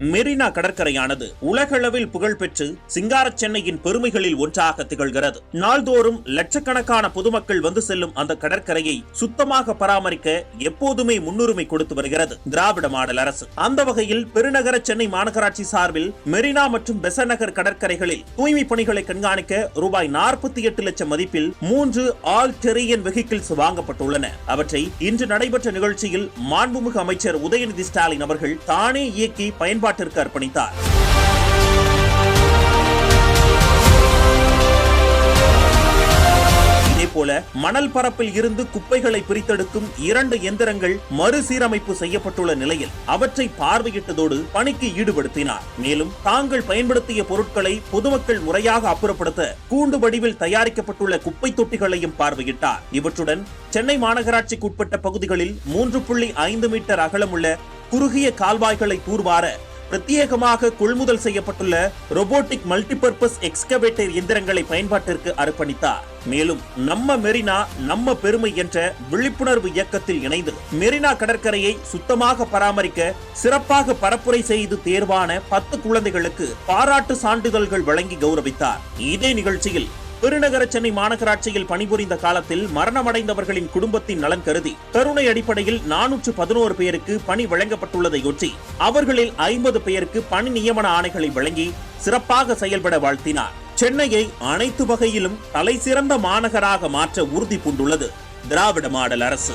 மெரினா கடற்கரையானது உலகளவில் புகழ்பெற்று சிங்கார சென்னையின் பெருமைகளில் ஒன்றாக திகழ்கிறது. நாள்தோறும் லட்சக்கணக்கான பொதுமக்கள் வந்து செல்லும் அந்த கடற்கரையை சுத்தமாக பராமரிக்க எப்போதுமே முன்னுரிமை கொடுத்து வருகிறது திராவிட மாடல் அரசு. அந்த வகையில் பெருநகர சென்னை மாநகராட்சி சார்பில் மெரினா மற்றும் பெசநகர் கடற்கரைகளில் தூய்மை பணிகளை கண்காணிக்க ரூபாய் நாற்பத்தி எட்டு லட்சம் மதிப்பில் மூன்று ஆல் டெரியன் வெஹிக்கிள்ஸ் வாங்கப்பட்டுள்ளன. அவற்றை இன்று நடைபெற்ற நிகழ்ச்சியில் மாண்புமிகு அமைச்சர் உதயநிதி ஸ்டாலின் அவர்கள் தானே இயக்கி பயன்பாடு பயன்பாட்டிற்கு அர்ப்பணித்தார். போல மணல் பரப்பில் இருந்து குப்பைகளை பிரித்தெடுக்கும் இரண்டு எந்திரங்கள் மறுசீரமைப்பு செய்யப்பட்டுள்ள நிலையில் அவற்றை பார்வையிட்டதோடு பணிக்கு ஈடுபடுத்தினார். மேலும் தாங்கள் பயன்படுத்திய பொருட்களை பொதுமக்கள் முறையாக அப்புறப்படுத்த கூண்டு வடிவில் தயாரிக்கப்பட்டுள்ள குப்பை தொட்டிகளையும் பார்வையிட்டார். இவற்றுடன் சென்னை மாநகராட்சிக்கு உட்பட்ட பகுதிகளில் மூன்று புள்ளி ஐந்து மீட்டர் அகலமுள்ள குறுகிய கால்வாய்களை தூர்வார பிரத்யேகமாக கொள்முதல் செய்யப்பட்டுள்ள ரோபோட்டிக் மல்டிபர்பஸ் எக்ஸ்கவேட்டர் எந்திரங்களை பயன்பாட்டிற்கு அர்ப்பணித்தார். மேலும் நம்ம மெரினா நம்ம பெருமை என்ற விழிப்புணர்வு இயக்கத்தில் இணைந்து மெரினா கடற்கரையை சுத்தமாக பராமரிக்க சிறப்பாக பரப்புரை செய்து தேர்வான பத்து குழந்தைகளுக்கு பாராட்டு சான்றிதழ்கள் வழங்கி கௌரவித்தார். இதே நிகழ்ச்சியில் பெருநகர சென்னை மாநகராட்சியில் பணிபுரிந்த காலத்தில் மரணமடைந்தவர்களின் குடும்பத்தின் நலன் கருதி கருணை அடிப்படையில் நானூற்று பதினோரு பேருக்கு பணி வழங்கப்பட்டுள்ளதையொட்டி அவர்களில் ஐம்பது பேருக்கு பணி நியமன ஆணைகளை வழங்கி சிறப்பாக செயல்பட வாழ்த்தினார். சென்னையை அனைத்து வகையிலும் தலைசிறந்த மாநகராக மாற்ற உறுதி பூண்டுள்ளது திராவிட மாடல் அரசு.